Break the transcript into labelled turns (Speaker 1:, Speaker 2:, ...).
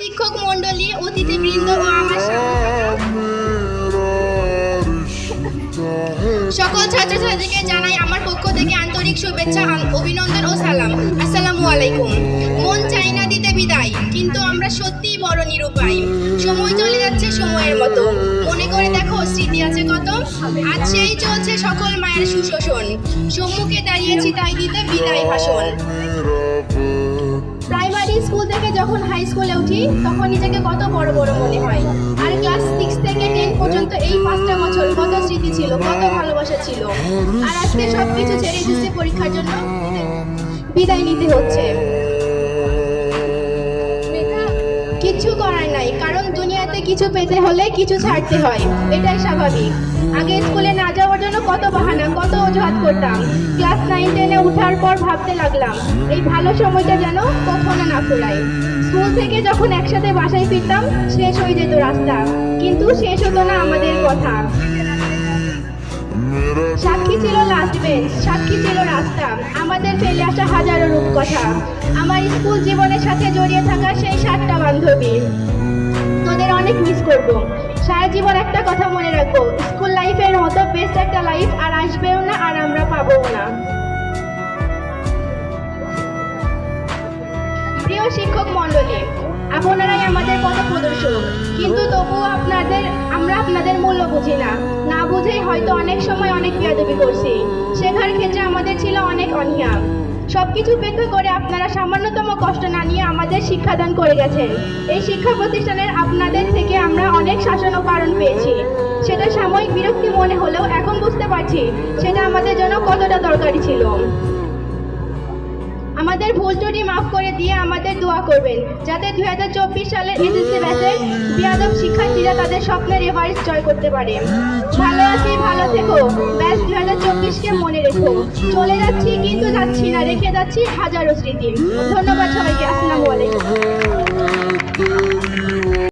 Speaker 1: শিক্ষক মণ্ডলী, অতিথিবৃন্দ ও আমার সকল ছাত্রছাত্রীকে জানাই আমার পক্ষ থেকে আন্তরিক শুভেচ্ছা অভিনন্দন ও সালাম। আসসালামু আলাইকুম। মন চাই না দিতে বিদায়, কিন্তু আমরা সত্যিই বড় নিরুপায়। সময় চলে যাচ্ছে সময়ের মতো। মনে করে দেখো স্মৃতি আছে কত? আজ সেই চলছে সকল মায়ের সুশোষণ। সম্মুখে দাঁড়িয়েছি তাই দিতে বিদায় ভাষণ। স্কুল থেকে যখন হাই স্কুলে উঠি, তখন নিজেকে কত বড় বড় মনে হয়। আর ক্লাস সিক্স থেকে টেন পর্যন্ত এই পাঁচটা বছর কত স্মৃতি ছিল, কত ভালোবাসা ছিল। আর আজকে সব কিছু ছেড়ে এসেছে পরীক্ষার জন্য। বিদায় নিতে হচ্ছে। কিছু করার নাই, কারণ দুনিয়াতে কিছু পেতে হলে কিছু ছাড়তে হয়। এটাই স্বাভাবিক। আগে স্কুলে না কত বাহানা, কত অজুহাত করতাম। ক্লাস নাইন, টেনে উঠার পর ভাবতে লাগলাম, এই ভালো সময়টা যেন কখনো না ফুরায়। স্কুল থেকে যখন একসাথে বাসায় ফিরতাম, শেষ হয়ে যেত রাস্তা। কিন্তু শেষ হতো না আমাদের কথা। সাক্ষী ছিল লাস্ট বেঞ্চ সাক্ষী ছিল রাস্তা। আমাদের ফেলে আসা হাজারো রূপকথা। আমার স্কুল জীবনের সাথে জড়িয়ে থাকা সেই সাতটা বান্ধবী। তোদের অনেক মিস করব। সারা জীবন একটা কথা মনে রাখব মতো বেস্ট একটা লাইফ আর আসবেও না আর আমরা পাবো না। প্রিয় শিক্ষক মণ্ডলী, আপনারাই আমাদের পথ প্রদর্শক। কিন্তু তবুও আপনাদের, আমরা আপনাদের মূল্য বুঝি না। না বুঝেই হয়তো অনেক সময় অনেক বিয়াদবি করছি। শেখার ক্ষেত্রে আমাদের ছিল অনেক অনীহা। সবকিছু উপেক্ষা করে আপনারা সামান্যতম কষ্ট না নিয়ে আমাদের শিক্ষাদান করে গেছেন। এই শিক্ষা প্রতিষ্ঠানের আপনাদের থেকে আমরা অনেক শাসন ও কারণ পেয়েছি। সাময়িক বিরক্তি মনে হলেও এখন বুঝতে পারছি সেটা আমাদের জন্য কতটা দরকারি ছিল। আমাদের ভুল ত্রুটি মাফ করে দিয়ে আমাদের দোয়া করবেন, যাতে দুই হাজার চব্বিশ সালের এসএসসি ব্যাচের বিয়াদব শিক্ষার্থীরা তাদের স্বপ্নের এভারেস্ট জয় করতে পারে। ভালো আছি, ভালো থেকো। ব্যাচ দুই হাজার চব্বিশকে মনে রেখো। চলে যাচ্ছি, কিন্তু যাচ্ছি না, রেখে যাচ্ছি হাজারো স্মৃতি। ধন্যবাদ সবাইকে, আসসালামু আলাইকুম।